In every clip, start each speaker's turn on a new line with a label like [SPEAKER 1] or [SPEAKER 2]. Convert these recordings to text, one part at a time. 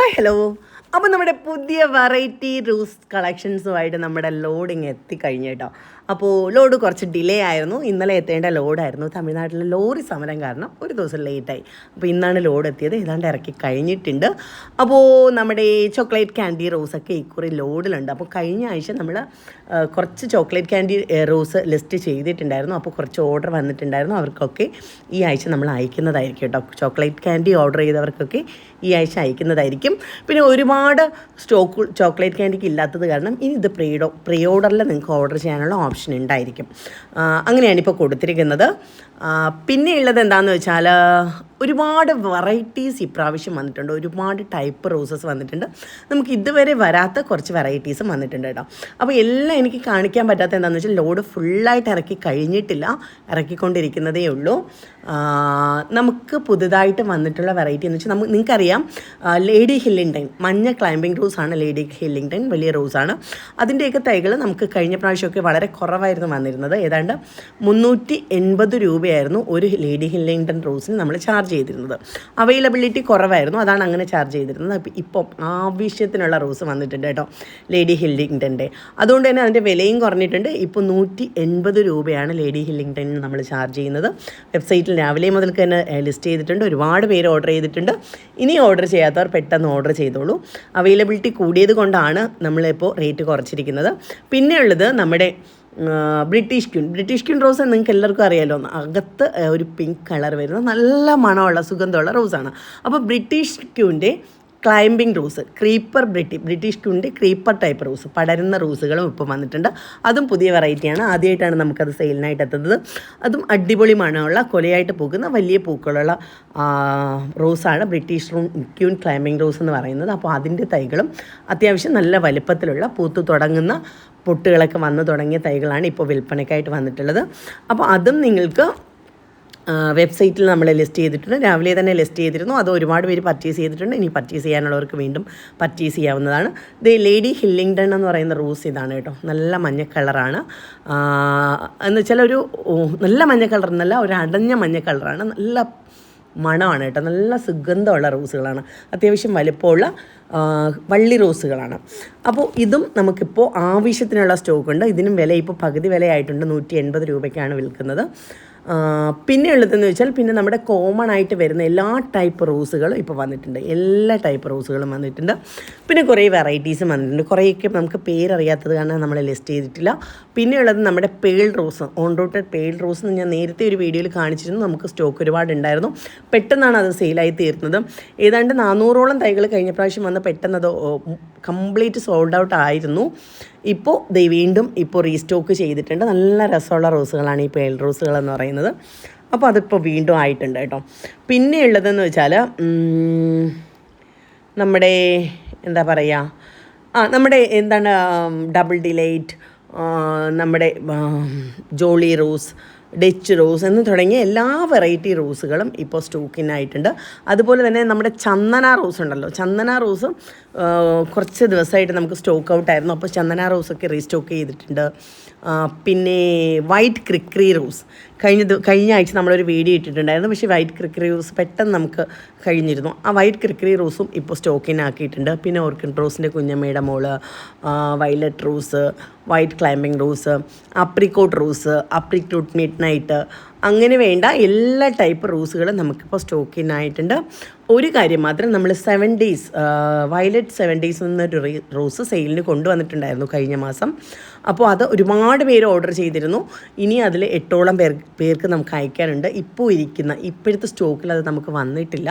[SPEAKER 1] Hi hello അപ്പോൾ നമ്മുടെ പുതിയ വെറൈറ്റി റൂസ് കളക്ഷൻസുമായിട്ട് നമ്മുടെ ലോഡിങ് എത്തിക്കഴിഞ്ഞു കേട്ടോ. അപ്പോൾ ലോഡ് കുറച്ച് ഡിലേ ആയിരുന്നു. ഇന്നലെ എത്തേണ്ട ലോഡായിരുന്നു തമിഴ്നാട്ടിലെ ലോറി സമരം കാരണം ഒരു ദിവസം ലേറ്റായി അപ്പോൾ ഇന്നാണ് ലോഡ് എത്തിയത്. ഏതാണ്ട് ഇറക്കി കഴിഞ്ഞിട്ടുണ്ട്. അപ്പോൾ നമ്മുടെ ചോക്ലേറ്റ് ക്യാൻഡി റോസൊക്കെ ഇക്കുറി ലോഡിലുണ്ട് അപ്പോൾ കഴിഞ്ഞ ആഴ്ച നമ്മൾ കുറച്ച് ചോക്ലേറ്റ് ക്യാൻഡി റോസ് ലിസ്റ്റ് ചെയ്തിട്ടുണ്ടായിരുന്നു. അപ്പോൾ കുറച്ച് ഓർഡർ വന്നിട്ടുണ്ടായിരുന്നു. അവർക്കൊക്കെ ഈ ആഴ്ച നമ്മൾ അയക്കുന്നതായിരിക്കും കേട്ടോ. ചോക്ലേറ്റ് ക്യാൻഡി ഓർഡർ ചെയ്തവർക്കൊക്കെ ഈ ആഴ്ച അയക്കുന്നതായിരിക്കും. പിന്നെ ഒരുപാട് സ്റ്റോക്ക് ചോക്ലേറ്റ് ക്യാൻഡിക്ക് ഇല്ലാത്തത് കാരണം ഇനി ഇത് പ്രീഡോ പ്രീ ഓർഡറിൽ നിങ്ങൾക്ക് ഓർഡർ ചെയ്യാനുള്ള ഓപ്ഷൻ ഉണ്ടായിരിക്കും. ആ, അങ്ങനെയാണ് ഇപ്പോൾ കൊടുത്തിരിക്കുന്നത്. പിന്നെയുള്ളത് എന്താണെന്ന് വെച്ചാൽ ഒരുപാട് വെറൈറ്റീസ് ഇപ്രാവശ്യം വന്നിട്ടുണ്ട്. ഒരുപാട് ടൈപ്പ് റോസസ് വന്നിട്ടുണ്ട്. നമുക്ക് ഇതുവരെ വരാത്ത കുറച്ച് വെറൈറ്റീസും വന്നിട്ടുണ്ട് കേട്ടോ. അപ്പോൾ എല്ലാം എനിക്ക് കാണിക്കാൻ പറ്റാത്ത എന്താണെന്ന് വെച്ചാൽ ലോഡ് ഫുള്ളായിട്ട് ഇറക്കി കഴിഞ്ഞിട്ടില്ല. ഇറക്കിക്കൊണ്ടിരിക്കുന്നതേ ഉള്ളൂ. നമുക്ക് പുതുതായിട്ട് വന്നിട്ടുള്ള വെറൈറ്റി എന്ന് വെച്ചാൽ നമുക്ക് നിങ്ങൾക്കറിയാം ലേഡി ഹില്ലിങ്ടൺ മഞ്ഞ ക്ലൈംബിംഗ് റോസാണ് ലേഡി ഹില്ലിങ്ടൺ വലിയ റോസാണ് അതിന്റെയൊക്കെ തൈകൾ നമുക്ക് കഴിഞ്ഞ പ്രാവശ്യമൊക്കെ വളരെ കുറവായിരുന്നു വന്നിരുന്നത്. ഏതാണ്ട് മുന്നൂറ്റി എൺപത് രൂപയായിരുന്നു ഒരു ലേഡി ഹില്ലിങ്ടൺ റോസിന് നമ്മൾ ചാർജ് ചെയ്തിരുന്നത്. അവൈലബിലിറ്റി കുറവായിരുന്നു അതാണ് അങ്ങനെ ചാർജ് ചെയ്തിരുന്നത്. ഇപ്പം ആവശ്യത്തിനുള്ള റോസ് വന്നിട്ടുണ്ട് കേട്ടോ ലേഡി ഹില്ലിങ്ടന്റെ അതുകൊണ്ട് തന്നെ അതിന്റെ വിലയും കുറഞ്ഞിട്ടുണ്ട്. ഇപ്പോൾ നൂറ്റി എൺപത് രൂപയാണ് ലേഡി ഹില്ലിങ്ടൺ നമ്മൾ ചാർജ് ചെയ്യുന്നത്. വെബ്സൈറ്റിൽ രാവിലെ മുതൽക്ക് തന്നെ ലിസ്റ്റ് ചെയ്തിട്ടുണ്ട്. ഒരുപാട് പേര് ഓർഡർ ചെയ്തിട്ടുണ്ട്. ഇനി ഓർഡർ ചെയ്യാത്തവർ പെട്ടെന്ന് ഓർഡർ ചെയ്തോളൂ. അവൈലബിലിറ്റി കൂടിയത് കൊണ്ടാണ് നമ്മളിപ്പോൾ റേറ്റ് കുറച്ചിരിക്കുന്നത്. പിന്നെയുള്ളത് നമ്മുടെ British queen British queen rose നിങ്ങൾക്ക് എല്ലാവർക്കും അറിയാലോ അകത്ത് ഒരു പിങ്ക് കളർ വരുന്ന നല്ല മണമുള്ള സുഗന്ധമുള്ള റോസാണ് അപ്പോൾ ബ്രിട്ടീഷ് ക്യൂന്റെ ക്ലൈംബിംഗ് റോസ് ക്രീപ്പർ ബ്രിട്ടി ബ്രിട്ടീഷ് ക്യൂണിന്റെ ക്രീപ്പർ ടൈപ്പ് റോസ് പടരുന്ന റോസുകളും ഇപ്പം വന്നിട്ടുണ്ട്. അതും പുതിയ വെറൈറ്റിയാണ് ആദ്യമായിട്ടാണ് നമുക്കത് സെയിലിനായിട്ട് എത്തുന്നത്. അതും അടിപൊളി മണമുള്ള കൊലയായിട്ട് പോകുന്ന വലിയ പൂക്കളുള്ള റോസാണ് ബ്രിട്ടീഷ് ക്യൂൺ ക്ലൈംബിംഗ് റോസ് എന്ന് പറയുന്നത്. അപ്പോൾ അതിന്റെ തൈകളും അത്യാവശ്യം നല്ല വലുപ്പത്തിലുള്ള പൂത്ത് തുടങ്ങുന്ന പൊട്ടുകളൊക്കെ വന്നു തുടങ്ങിയ തൈകളാണ് ഇപ്പോൾ വിൽപ്പനയ്ക്കായിട്ട് വന്നിട്ടുള്ളത്. അപ്പോൾ അതും നിങ്ങൾക്ക് വെബ്സൈറ്റിൽ നമ്മൾ ലിസ്റ്റ് ചെയ്തിട്ടുണ്ട്. രാവിലെ തന്നെ ലിസ്റ്റ് ചെയ്തിരുന്നു. അത് ഒരുപാട് പേര് പർച്ചേസ് ചെയ്തിട്ടുണ്ട്. ഇനി പർച്ചേസ് ചെയ്യാനുള്ളവർക്ക് വീണ്ടും പർച്ചേസ് ചെയ്യാവുന്നതാണ്. ഇത് ലേഡി ഹില്ലിങ്ടൺ എന്ന് പറയുന്ന റൂസ് ഇതാണ് കേട്ടോ. നല്ല മഞ്ഞ കളറാണ് എന്ന് വെച്ചാൽ ഒരു നല്ല മഞ്ഞ കളർ എന്നല്ല ഒരു അടഞ്ഞ മഞ്ഞ കളറാണ് നല്ല മണമാണ് കേട്ടോ. നല്ല സുഗന്ധമുള്ള റോസുകളാണ്. അത്യാവശ്യം വലിപ്പമുള്ള വള്ളി റോസുകളാണ്. അപ്പോൾ ഇതും നമുക്കിപ്പോൾ ആവശ്യത്തിനുള്ള സ്റ്റോക്കുണ്ട്. ഇതിനും വില ഇപ്പോൾ പകുതി വിലയായിട്ടുണ്ട്. നൂറ്റി എൺപത് രൂപയ്ക്കാണ് വിൽക്കുന്നത്. പിന്നെ ഉള്ളതെന്ന് വെച്ചാൽ പിന്നെ നമ്മുടെ കോമൺ ആയിട്ട് വരുന്ന എല്ലാ ടൈപ്പ് റോസുകളും ഇപ്പോൾ വന്നിട്ടുണ്ട്. എല്ലാ ടൈപ്പ് റോസുകളും വന്നിട്ടുണ്ട്. പിന്നെ കുറേ വെറൈറ്റീസും വന്നിട്ടുണ്ട്. കുറേയൊക്കെ നമുക്ക് പേരറിയാത്തത് കാരണം നമ്മൾ ലിസ്റ്റ് ചെയ്തിട്ടില്ല. പിന്നെയുള്ളത് നമ്മുടെ pearl rose own rooted pearl rose എന്ന് ഞാൻ നേരത്തെ ഒരു വീഡിയോയിൽ കാണിച്ചിരുന്നു. നമുക്ക് സ്റ്റോക്ക് ഒരുപാട് ഉണ്ടായിരുന്നു. പെട്ടെന്നാണ് അത് സെയിലായി തീർന്നത്. ഏതാണ്ട് നാനൂറോളം തൈകൾ കഴിഞ്ഞ പ്രാവശ്യം വന്ന് പെട്ടെന്ന് അത് കംപ്ലീറ്റ് സോൾഡ് ഔട്ട് ആയിരുന്നു. ഇപ്പോൾ ദേ വീണ്ടും ഇപ്പോൾ റീസ്റ്റോക്ക് ചെയ്തിട്ടുണ്ട്. നല്ല രസമുള്ള റോസുകളാണ് ഈ പേൾ റോസുകൾ എന്ന് പറയുന്നത്. അപ്പോൾ അതിപ്പോൾ വീണ്ടും ആയിട്ടുണ്ട് കേട്ടോ. പിന്നെ ഉള്ളതെന്ന് വെച്ചാൽ നമ്മുടെ എന്താ പറയുക? ആ നമ്മുടെ എന്താണ് ഡബിൾ ഡിലൈറ്റ് നമ്മുടെ ജോളി റോസ് ഡച്ച് റോസ് എന്ന് തുടങ്ങിയ എല്ലാ വെറൈറ്റി റോസുകളും ഇപ്പോൾ സ്റ്റോക്കിനായിട്ടുണ്ട് അതുപോലെ തന്നെ നമ്മുടെ ചന്ദന റോസ് ഉണ്ടല്ലോ. ചന്ദന റോസ് കുറച്ച് ദിവസമായിട്ട് നമുക്ക് സ്റ്റോക്ക് ഔട്ട് ആയിരുന്നു. അപ്പോൾ ചന്ദന റോസൊക്കെ റീസ്റ്റോക്ക് ചെയ്തിട്ടുണ്ട്. പിന്നെ വൈറ്റ് ക്രിക്രി റോസ് കഴിഞ്ഞ കഴിഞ്ഞ ആഴ്ച നമ്മളൊരു വീഡിയോ ഇട്ടിട്ടുണ്ടായിരുന്നു. പക്ഷേ വൈറ്റ് ക്രിക്കറി റോസ് പെട്ടെന്ന് നമുക്ക് കഴിഞ്ഞിരുന്നു. ആ വൈറ്റ് ക്രിക്കറി റോസും ഇപ്പോൾ സ്റ്റോക്കിനാക്കിയിട്ടുണ്ട്. പിന്നെ ഓർക്കിഡ് റോസിന്റെ കുഞ്ഞമ്മയുടെ മോൾ violet rose white climbing rose apricot rose apricot midnight അങ്ങനെ വേണ്ട എല്ലാ ടൈപ്പ് റോസുകളും നമുക്കിപ്പോൾ സ്റ്റോക്കിനായിട്ടുണ്ട്. ഒരു കാര്യം മാത്രം നമ്മൾ seven days violet seven days എന്നൊരു റോസ് സെയിലിന് കൊണ്ടുവന്നിട്ടുണ്ടായിരുന്നു കഴിഞ്ഞ മാസം. അപ്പോൾ അത് ഒരുപാട് പേര് ഓർഡർ ചെയ്തിരുന്നു. ഇനി അതിൽ എട്ടോളം പേർ പേർക്ക് നമുക്ക് അയക്കാനുണ്ട്. ഇപ്പോൾ ഇരിക്കുന്ന ഇപ്പോഴത്തെ സ്റ്റോക്കിൽ അത് നമുക്ക് വന്നിട്ടില്ല.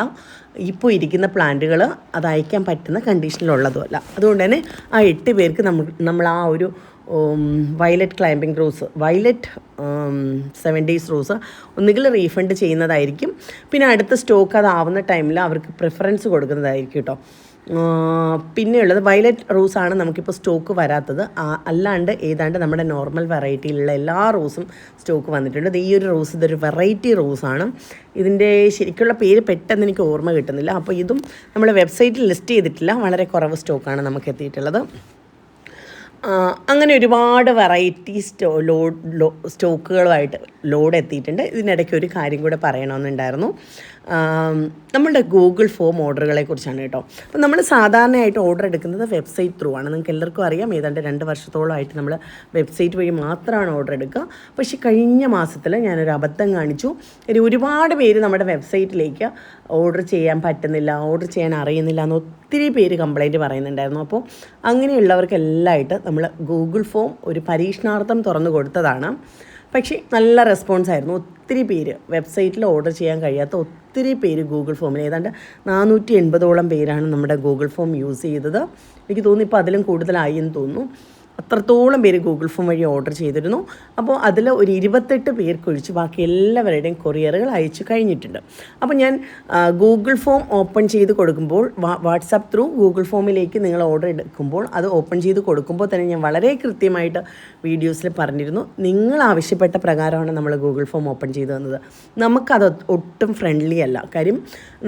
[SPEAKER 1] ഇപ്പോൾ ഇരിക്കുന്ന പ്ലാന്റുകൾ അത് അയക്കാൻ പറ്റുന്ന കണ്ടീഷനിലുള്ളതുമല്ല അതുകൊണ്ട് തന്നെ ആ എട്ട് പേർക്ക് നമ്മൾ നമ്മൾ ആ ഒരു violet climbing rose violet seven days rose ഒന്നുകിൽ റീഫണ്ട് ചെയ്യുന്നതായിരിക്കും. പിന്നെ അടുത്ത സ്റ്റോക്ക് അതാവുന്ന ടൈമിൽ അവർക്ക് പ്രിഫറൻസ് കൊടുക്കുന്നതായിരിക്കും കേട്ടോ പിന്നെയുള്ളത് വയലറ്റ് റോസാണ് നമുക്കിപ്പോൾ സ്റ്റോക്ക് വരാത്തത്. അല്ലാണ്ട് ഏതാണ്ട് നമ്മുടെ നോർമൽ വെറൈറ്റിയിലുള്ള എല്ലാ റോസും സ്റ്റോക്ക് വന്നിട്ടുണ്ട്. ഈ ഒരു റോസ് ഇതൊരു വെറൈറ്റി റോസാണ്. ഇതിന്റെ ശരിക്കുള്ള പേര് പെട്ടെന്ന് എനിക്ക് ഓർമ്മ കിട്ടുന്നില്ല. അപ്പോൾ ഇതും നമ്മൾ വെബ്സൈറ്റിൽ ലിസ്റ്റ് ചെയ്തിട്ടില്ല. വളരെ കുറവ് സ്റ്റോക്കാണ് നമുക്ക് എത്തിയിട്ടുള്ളത്. അങ്ങനെ ഒരുപാട് വെറൈറ്റി സ്റ്റോ ലോ സ്റ്റോക്കുകളുമായിട്ട് ലോഡ് എത്തിയിട്ടുണ്ട്. ഇതിനിടയ്ക്ക് ഒരു കാര്യം കൂടെ പറയണമെന്നുണ്ടായിരുന്നു. നമ്മളുടെ ഗൂഗിൾ ഫോം ഓർഡറുകളെ കുറിച്ചാണ് കേട്ടോ. അപ്പോൾ നമ്മൾ സാധാരണയായിട്ട് ഓർഡർ എടുക്കുന്നത് വെബ്സൈറ്റ് ത്രൂ ആണ്. നിങ്ങൾക്ക് എല്ലാവർക്കും അറിയാം ഏതാണ്ട് രണ്ട് വർഷത്തോളമായിട്ട് നമ്മൾ വെബ്സൈറ്റ് വഴി മാത്രമാണ് ഓർഡർ എടുക്കുക. പക്ഷേ കഴിഞ്ഞ മാസത്തിൽ ഞാനൊരു അബദ്ധം കാണിച്ചു. ഒരു ഒരുപാട് പേര് നമ്മുടെ വെബ്സൈറ്റിലേക്ക് ഓർഡർ ചെയ്യാൻ പറ്റുന്നില്ല ഓർഡർ ചെയ്യാൻ അറിയുന്നില്ല എന്ന് ഒത്തിരി പേര് കംപ്ലൈന്റ് പറയുന്നുണ്ടായിരുന്നു. അപ്പോൾ അങ്ങനെയുള്ളവർക്കെല്ലാമായിട്ട് നമ്മൾ ഗൂഗിൾ ഫോം ഒരു പരീക്ഷണാർത്ഥം തുറന്നു കൊടുത്തതാണ്. പക്ഷേ നല്ല റെസ്പോൺസ് ആയിരുന്നു. ഒത്തിരി പേര് വെബ്സൈറ്റിൽ ഓർഡർ ചെയ്യാൻ കഴിയാത്ത ഒത്തിരി പേര് ഗൂഗിൾ ഫോമിൽ ഏതാണ്ട് നാനൂറ്റി എൺപതോളം പേരാണ് നമ്മുടെ ഗൂഗിൾ ഫോം യൂസ് ചെയ്തത്. എനിക്ക് തോന്നുന്നു ഇപ്പോൾ അതിലും കൂടുതലായി എന്ന് തോന്നുന്നു. അത്രത്തോളം പേര് ഗൂഗിൾ ഫോം വഴി ഓർഡർ ചെയ്തിരുന്നു. അപ്പോൾ അതിൽ ഒരു ഇരുപത്തെട്ട് പേർക്കൊഴിച്ച് ബാക്കി എല്ലാവരുടെയും കൊറിയറുകൾ അയച്ചു കഴിഞ്ഞിട്ടുണ്ട്. അപ്പോൾ ഞാൻ ഗൂഗിൾ ഫോം ഓപ്പൺ ചെയ്ത് കൊടുക്കുമ്പോൾ വാട്സാപ്പ് ത്രൂ ഗൂഗിൾ ഫോമിലേക്ക് നിങ്ങൾ ഓർഡർ എടുക്കുമ്പോൾ അത് ഓപ്പൺ ചെയ്ത് കൊടുക്കുമ്പോൾ തന്നെ ഞാൻ വളരെ കൃത്യമായിട്ട് വീഡിയോസിൽ പറഞ്ഞിരുന്നു. നിങ്ങൾ ആവശ്യപ്പെട്ട പ്രകാരമാണ് നമ്മൾ ഗൂഗിൾ ഫോം ഓപ്പൺ ചെയ്തു തന്നത്. നമുക്കത് ഒട്ടും ഫ്രണ്ട്ലി അല്ല. കാര്യം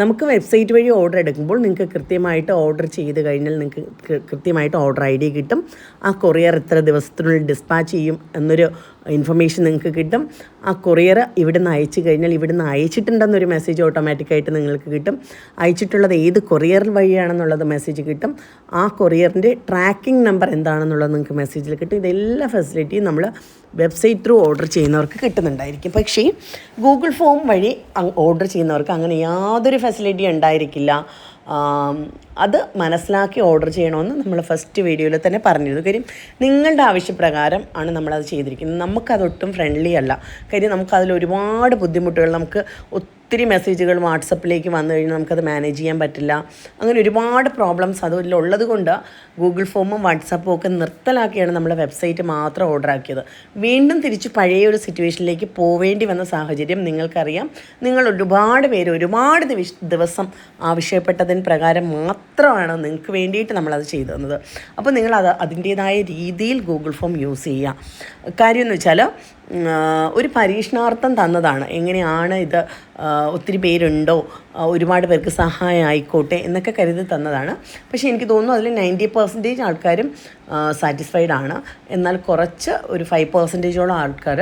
[SPEAKER 1] നമുക്ക് വെബ്സൈറ്റ് വഴി ഓർഡർ എടുക്കുമ്പോൾ നിങ്ങൾക്ക് കൃത്യമായിട്ട് ഓർഡർ ചെയ്ത് കഴിഞ്ഞാൽ നിങ്ങൾക്ക് കൃത്യമായിട്ട് ഓർഡർ ഐ ഡി കിട്ടും. ആ കൊറിയർ ഇത്ര ദിവസത്തിനുള്ളിൽ ഡിസ്പാച്ച് ചെയ്യും എന്നൊരു ഇൻഫർമേഷൻ നിങ്ങൾക്ക് കിട്ടും. ആ കൊറിയർ ഇവിടുന്ന് അയച്ചു കഴിഞ്ഞാൽ ഇവിടുന്ന് അയച്ചിട്ടുണ്ടെന്നൊരു മെസ്സേജ് ഓട്ടോമാറ്റിക്കായിട്ട് നിങ്ങൾക്ക് കിട്ടും. അയച്ചിട്ടുള്ളത് ഏത് കൊറിയർ വഴിയാണെന്നുള്ളത് മെസ്സേജ് കിട്ടും. ആ കൊറിയറിന്റെ ട്രാക്കിംഗ് നമ്പർ എന്താണെന്നുള്ളത് നിങ്ങൾക്ക് മെസ്സേജിൽ കിട്ടും. ഇതെല്ലാ ഫെസിലിറ്റിയും നമ്മൾ വെബ്സൈറ്റ് ത്രൂ ഓർഡർ ചെയ്യുന്നവർക്ക് കിട്ടുന്നുണ്ടായിരിക്കും. പക്ഷേ ഗൂഗിൾ ഫോം വഴി ഓർഡർ ചെയ്യുന്നവർക്ക് അങ്ങനെ യാതൊരു ഫെസിലിറ്റി ഉണ്ടായിരിക്കില്ല. അത് മനസ്സിലാക്കി ഓർഡർ ചെയ്യണമെന്ന് നമ്മൾ ഫസ്റ്റ് വീഡിയോയിൽ തന്നെ പറഞ്ഞിരുന്നു. കാര്യം നിങ്ങളുടെ ആവശ്യപ്രകാരം ആണ് നമ്മളത് ചെയ്തിരിക്കുന്നത്. നമുക്കതൊട്ടും ഫ്രണ്ട്ലി അല്ല. കാര്യം നമുക്കതിൽ ഒരുപാട് ബുദ്ധിമുട്ടുകൾ നമുക്ക് ഒത്തിരി മെസ്സേജുകൾ വാട്സപ്പിലേക്ക് വന്നു കഴിഞ്ഞാൽ നമുക്കത് മാനേജ് ചെയ്യാൻ പറ്റില്ല. അങ്ങനെ ഒരുപാട് പ്രോബ്ലംസ് അതിലുള്ളത് കൊണ്ട് ഗൂഗിൾ ഫോമും വാട്സപ്പും ഒക്കെ നിർത്തലാക്കിയാണ് നമ്മൾ വെബ്സൈറ്റ് മാത്രം ഓർഡർ ആക്കിയത്. വീണ്ടും തിരിച്ച് പഴയ ഒരു സിറ്റുവേഷനിലേക്ക് പോവേണ്ടി വന്ന സാഹചര്യം നിങ്ങൾക്കറിയാം. നിങ്ങൾ ഒരുപാട് പേര് ഒരുപാട് ദിവസം ആവശ്യപ്പെട്ടതിന് പ്രകാരം മാത്രമാണ് നിങ്ങൾക്ക് വേണ്ടിയിട്ട് നമ്മളത് ചെയ്തു തന്നത്. അപ്പോൾ നിങ്ങളത് അത് അതിന്റേതായ രീതിയിൽ ഗൂഗിൾ ഫോം യൂസ് ചെയ്യുക. കാര്യം എന്ന് വെച്ചാൽ ഒരു പരീക്ഷണാർത്ഥം തന്നതാണ്. എങ്ങനെയാണ് ഇത് ഒത്തിരി പേരുണ്ടോ ഒരുപാട് പേർക്ക് സഹായം ആയിക്കോട്ടെ എന്നൊക്കെ കരുതി തന്നതാണ്. പക്ഷേ എനിക്ക് തോന്നുന്നു അതിൽ നയന്റി പെർസെന്റേജ് ആൾക്കാരും സാറ്റിസ്ഫൈഡ് ആണ്. എന്നാൽ കുറച്ച് ഒരു ഫൈവ് പെർസെന്റേജോളം ആൾക്കാർ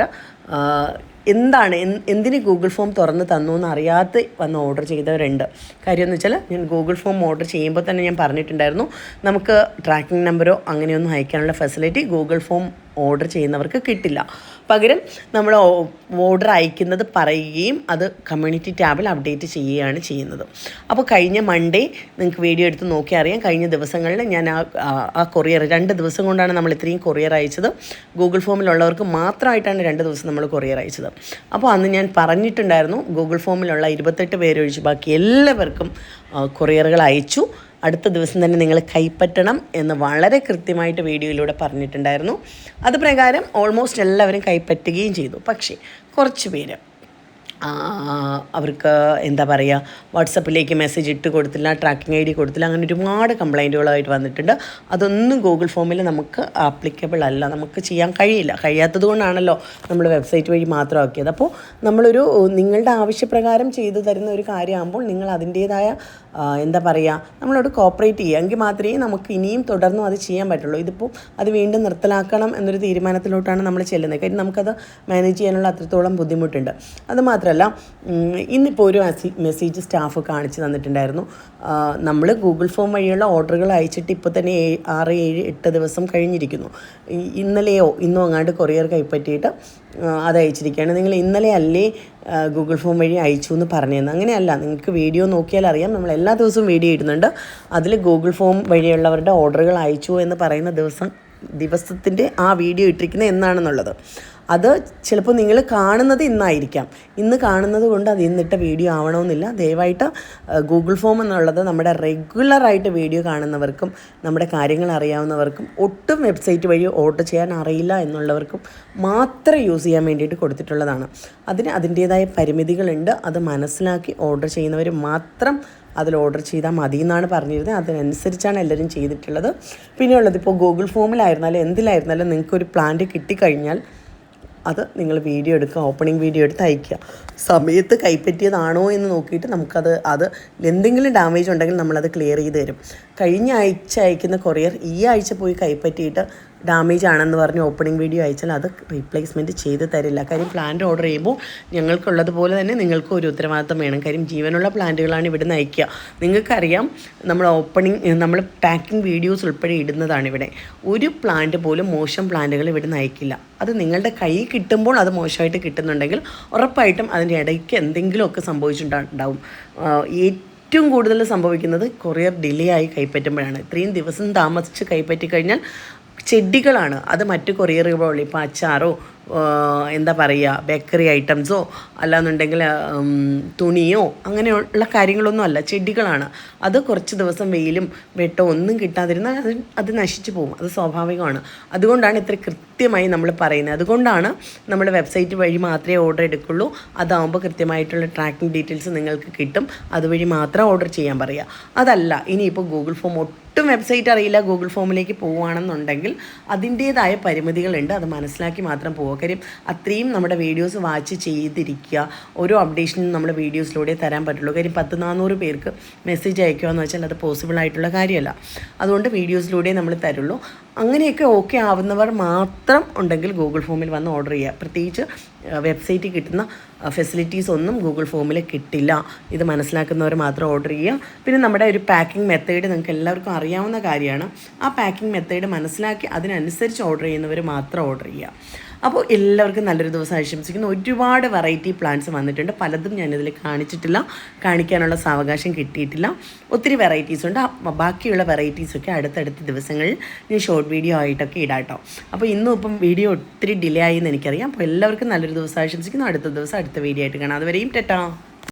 [SPEAKER 1] എന്താണ് എന്ത് എന്തിന് ഗൂഗിൾ ഫോം തുറന്ന് തന്നു എന്ന് അറിയാതെ വന്ന് ഓർഡർ ചെയ്തവരുണ്ട്. കാര്യം എന്ന് വെച്ചാൽ ഞാൻ ഗൂഗിൾ ഫോം ഓർഡർ ചെയ്യുമ്പോൾ തന്നെ ഞാൻ പറഞ്ഞിട്ടുണ്ടായിരുന്നു. നമുക്ക് ട്രാക്കിംഗ് നമ്പറോ അങ്ങനെയൊന്നും അയക്കാനുള്ള ഫെസിലിറ്റി ഗൂഗിൾ ഫോം ഓർഡർ ചെയ്യുന്നവർക്ക് കിട്ടില്ല. പകരം നമ്മൾ ഓർഡർ അയക്കുന്നത് പറയുകയും അത് കമ്മ്യൂണിറ്റി ടാബിൽ അപ്ഡേറ്റ് ചെയ്യുകയാണ് ചെയ്യുന്നത്. അപ്പോൾ കഴിഞ്ഞ മൺഡേ നിങ്ങൾക്ക് വീഡിയോ എടുത്ത് നോക്കി അറിയാം. കഴിഞ്ഞ ദിവസങ്ങളിൽ ഞാൻ ആ ആ- കൊറിയർ രണ്ട് ദിവസം കൊണ്ടാണ് നമ്മൾ ഇത്രയും കൊറിയർ അയച്ചത്. ഗൂഗിൾ ഫോമിലുള്ളവർക്ക് മാത്രമായിട്ടാണ് രണ്ട് ദിവസം നമ്മൾ കൊറിയർ അയച്ചത്. അപ്പോൾ അന്ന് ഞാൻ പറഞ്ഞിട്ടുണ്ടായിരുന്നു ഗൂഗിൾ ഫോമിലുള്ള ഇരുപത്തെട്ട് പേരൊഴിച്ച് ബാക്കി എല്ലാവർക്കും കൊറിയറുകൾ അയച്ചു. അടുത്ത ദിവസം തന്നെ നിങ്ങൾ കൈപ്പറ്റണം എന്ന് വളരെ കൃത്യമായിട്ട് വീഡിയോയിലൂടെ പറഞ്ഞിട്ടുണ്ടായിരുന്നു. അത് പ്രകാരം ഓൾമോസ്റ്റ് എല്ലാവരും കൈപ്പറ്റുകയും ചെയ്തു. പക്ഷേ കുറച്ച് പേര് അവർക്ക് എന്താ പറയുക വാട്സപ്പിലേക്ക് മെസ്സേജ് ഇട്ട് കൊടുത്തില്ല ട്രാക്കിംഗ് ഐ ഡി കൊടുത്തില്ല അങ്ങനെ ഒരുപാട് കംപ്ലൈന്റുകളായിട്ട് വന്നിട്ടുണ്ട്. അതൊന്നും ഗൂഗിൾ ഫോമിൽ നമുക്ക് ആപ്ലിക്കബിൾ അല്ല. നമുക്ക് ചെയ്യാൻ കഴിയില്ല. കഴിയാത്തത് കൊണ്ടാണല്ലോ നമ്മൾ വെബ്സൈറ്റ് വഴി മാത്രമാക്കിയത്. അപ്പോൾ നമ്മളൊരു നിങ്ങളുടെ ആവശ്യപ്രകാരം ചെയ്തു തരുന്ന ഒരു കാര്യമാകുമ്പോൾ നിങ്ങൾ അതിന്റേതായ എന്താ പറയുക നമ്മളോട് കോപ്പറേറ്റ് ചെയ്യുക. എങ്കിൽ മാത്രമേ നമുക്ക് ഇനിയും തുടർന്നും അത് ചെയ്യാൻ പറ്റുള്ളൂ. ഇതിപ്പോൾ അത് വീണ്ടും നിർത്തലാക്കണം എന്നൊരു തീരുമാനത്തിലോട്ടാണ് നമ്മൾ ചെല്ലുന്നത്. കാര്യം നമുക്കത് മാനേജ് ചെയ്യാനുള്ള അത്രത്തോളം ബുദ്ധിമുട്ടുണ്ട്. അത് മാത്രമല്ല ഇന്നിപ്പോൾ ഒരു മെസ്സേജ് സ്റ്റാഫ് കാണിച്ചു തന്നിട്ടുണ്ടായിരുന്നു. നമ്മൾ ഗൂഗിൾ ഫോം വഴിയുള്ള ഓർഡറുകൾ അയച്ചിട്ട് ഇപ്പോൾ തന്നെ ആറ് ഏഴ് എട്ട് ദിവസം കഴിഞ്ഞിരിക്കുന്നു. ഇന്നലെയോ ഇന്നോ അങ്ങാണ്ട് കൊറിയർ കൈപ്പറ്റിയിട്ട് അത് അയച്ചിരിക്കുകയാണ്. നിങ്ങൾ ഇന്നലെ അല്ലേ ഗൂഗിൾ ഫോം വഴി അയച്ചു എന്ന് പറഞ്ഞിരുന്നു അങ്ങനെയല്ല നിങ്ങൾക്ക് വീഡിയോ നോക്കിയാൽ അറിയാം. നമ്മൾ എല്ലാ ദിവസവും വീഡിയോ ഇടുന്നുണ്ട്. അതിൽ ഗൂഗിൾ ഫോം വഴിയുള്ളവരുടെ ഓർഡറുകൾ അയച്ചു എന്ന് പറയുന്ന ദിവസം ദിവസത്തിന്റെ ആ വീഡിയോ ഇട്ടിരിക്കുന്നത് എന്നാണെന്നുള്ളത്. അത് ചിലപ്പോൾ നിങ്ങൾ കാണുന്നത് ഇന്നായിരിക്കാം. ഇന്ന് കാണുന്നത് കൊണ്ട് അത് ഇന്നിട്ട വീഡിയോ ആവണമെന്നില്ല. ദയവായിട്ട് ഗൂഗിൾ ഫോം എന്നുള്ളത് നമ്മുടെ റെഗുലറായിട്ട് വീഡിയോ കാണുന്നവർക്കും നമ്മുടെ കാര്യങ്ങൾ അറിയാവുന്നവർക്കും ഒട്ടും വെബ്സൈറ്റ് വഴി ഓർഡർ ചെയ്യാൻ അറിയില്ല എന്നുള്ളവർക്കും മാത്രം യൂസ് ചെയ്യാൻ വേണ്ടിയിട്ട് കൊടുത്തിട്ടുള്ളതാണ്. അതിന് അതിന്റേതായ പരിമിതികളുണ്ട്. അത് മനസ്സിലാക്കി ഓർഡർ ചെയ്യുന്നവർ മാത്രം അതിൽ ഓർഡർ ചെയ്താൽ മതി എന്നാണ് പറഞ്ഞിരുന്നത്. അതിനനുസരിച്ചാണ് എല്ലാവരും ചെയ്തിട്ടുള്ളത്. പിന്നെയുള്ളത് ഇപ്പോൾ ഗൂഗിൾ ഫോമിലായിരുന്നാലും എന്തിലായിരുന്നാലും നിങ്ങൾക്കൊരു പ്ലാന്റ് കിട്ടിക്കഴിഞ്ഞാൽ അത് നിങ്ങൾ വീഡിയോ എടുക്കുക ഓപ്പണിംഗ് വീഡിയോ എടുത്ത് അയക്കുക. സമയത്ത് കൈപ്പറ്റിയതാണോ എന്ന് നോക്കിയിട്ട് നമുക്കത് അത് എന്തെങ്കിലും ഡാമേജ് ഉണ്ടെങ്കിൽ നമ്മളത് ക്ലിയർ ചെയ്ത് തരും. കഴിഞ്ഞ ആഴ്ച അയക്കുന്ന കൊറിയർ ഈ ആഴ്ച പോയി കൈപ്പറ്റിയിട്ട് ഡാമേജ് ആണെന്ന് പറഞ്ഞ് ഓപ്പണിംഗ് വീഡിയോ അയച്ചാൽ അത് റീപ്ലേസ്മെന്റ് ചെയ്ത് തരില്ല. കാര്യം പ്ലാന്റ് ഓർഡർ ചെയ്യുമ്പോൾ ഞങ്ങൾക്കുള്ളതുപോലെ തന്നെ നിങ്ങൾക്കും ഒരു ഉത്തരവാദിത്തം വേണം. കാര്യം ജീവനുള്ള പ്ലാന്റുകളാണ് ഇവിടെ അയക്കുക. നിങ്ങൾക്കറിയാം നമ്മൾ ഓപ്പണിംഗ് നമ്മൾ പാക്കിംഗ് വീഡിയോസ് ഉൾപ്പെടെ ഇടുന്നതാണ് ഇവിടെ. ഒരു പ്ലാന്റ് പോലും മോശം പ്ലാന്റുകൾ ഇവിടെ അയക്കില്ല. അത് നിങ്ങളുടെ കൈ കിട്ടുമ്പോൾ അത് മോശമായിട്ട് കിട്ടുന്നുണ്ടെങ്കിൽ ഉറപ്പായിട്ടും അതിന്റെ ഇടയ്ക്ക് എന്തെങ്കിലുമൊക്കെ സംഭവിച്ചിട്ടുണ്ടാവും. ഏറ്റവും കൂടുതൽ സംഭവിക്കുന്നത് കൊറിയർ ഡിലേ ആയി കൈപ്പറ്റുമ്പോഴാണ്. ഇത്രയും ദിവസം താമസിച്ച് കൈപ്പറ്റി കഴിഞ്ഞാൽ ചെടികളാണ്. അത് മറ്റ് കൊറിയറുകൾ ഇപ്പോൾ അച്ചാറോ എന്താ പറയുക ബേക്കറി ഐറ്റംസോ അല്ലാന്നുണ്ടെങ്കിൽ തുണിയോ അങ്ങനെയുള്ള കാര്യങ്ങളൊന്നും അല്ല. ചെടികളാണ്. അത് കുറച്ച് ദിവസം വെയിലും വെട്ടോ ഒന്നും കിട്ടാതിരുന്നാൽ അത് അത് നശിച്ചു പോകും. അത് സ്വാഭാവികമാണ്. അതുകൊണ്ടാണ് ഇത്ര കൃത്യമായി നമ്മൾ പറയുന്നത്. അതുകൊണ്ടാണ് നമ്മൾ വെബ്സൈറ്റ് വഴി മാത്രമേ ഓർഡർ എടുക്കുള്ളൂ. അതാവുമ്പോൾ കൃത്യമായിട്ടുള്ള ട്രാക്കിംഗ് ഡീറ്റെയിൽസ് നിങ്ങൾക്ക് കിട്ടും. അതുവഴി മാത്രം ഓർഡർ ചെയ്യാൻ പറയുക. അതല്ല ഇനിയിപ്പോൾ ഗൂഗിൾ ഫോം ഒട്ടും വെബ്സൈറ്റ് അറിയില്ല ഗൂഗിൾ ഫോമിലേക്ക് പോവുകയാണെന്നുണ്ടെങ്കിൽ അതിന്റേതായ പരിമിതികളുണ്ട്. അത് മനസ്സിലാക്കി മാത്രം പോവുക. അത്രയും നമ്മുടെ വീഡിയോസ് വാച്ച് ചെയ്തിരിക്കുക. ഓരോ അപ്ഡേഷനും നമ്മുടെ വീഡിയോസിലൂടെ തരാൻ പറ്റുള്ളൂ. കാര്യം പത്ത് നാനൂറ് പേർക്ക് മെസ്സേജ് അയക്കുക എന്ന് വെച്ചാൽ അത് പോസിബിൾ ആയിട്ടുള്ള കാര്യമല്ല. അതുകൊണ്ട് വീഡിയോസിലൂടെ നമ്മൾ തരുള്ളൂ. അങ്ങനെയൊക്കെ ഓക്കെ ആവുന്നവർ മാത്രം ഉണ്ടെങ്കിൽ ഗൂഗിൾ ഫോമിൽ വന്ന് ഓർഡർ ചെയ്യുക. പ്രത്യേകിച്ച് വെബ്സൈറ്റിൽ കിട്ടുന്ന ഫെസിലിറ്റീസ് ഒന്നും ഗൂഗിൾ ഫോമിൽ കിട്ടില്ല. ഇത് മനസ്സിലാക്കുന്നവർ മാത്രം ഓർഡർ ചെയ്യുക. പിന്നെ നമ്മുടെ ഒരു പാക്കിംഗ് മെത്തേഡ് നിങ്ങൾക്ക് എല്ലാവർക്കും അറിയാവുന്ന കാര്യമാണ്. ആ പാക്കിംഗ് മെത്തേഡ് മനസ്സിലാക്കി അതിനനുസരിച്ച് ഓർഡർ ചെയ്യുന്നവർ മാത്രം ഓർഡർ ചെയ്യുക. അപ്പോൾ എല്ലാവർക്കും നല്ലൊരു ദിവസം ആശംസിക്കുന്നു. ഒരുപാട് വെറൈറ്റി പ്ലാന്റ്സ് വന്നിട്ടുണ്ട്. പലതും ഞാനിതിൽ കാണിച്ചിട്ടില്ല. കാണിക്കാനുള്ള സാവകാശം കിട്ടിയിട്ടില്ല. ഒത്തിരി വെറൈറ്റീസ് ഉണ്ട്. ബാക്കിയുള്ള വെറൈറ്റീസൊക്കെ അടുത്തടുത്ത ദിവസങ്ങളിൽ ഞാൻ ഷോർട്ട് വീഡിയോ ആയിട്ടൊക്കെ ഇടാട്ടോ. അപ്പോൾ ഇന്നും ഇപ്പം വീഡിയോ ഒത്തിരി ഡിലേ ആയി എന്ന് എനിക്കറിയാം. അപ്പോൾ എല്ലാവർക്കും നല്ലൊരു ദിവസം ആശംസിക്കുന്നു. അടുത്ത ദിവസം അടുത്ത വീഡിയോ ആയിട്ട് കാണാം. അതുവരെയും ടെറ്റാ.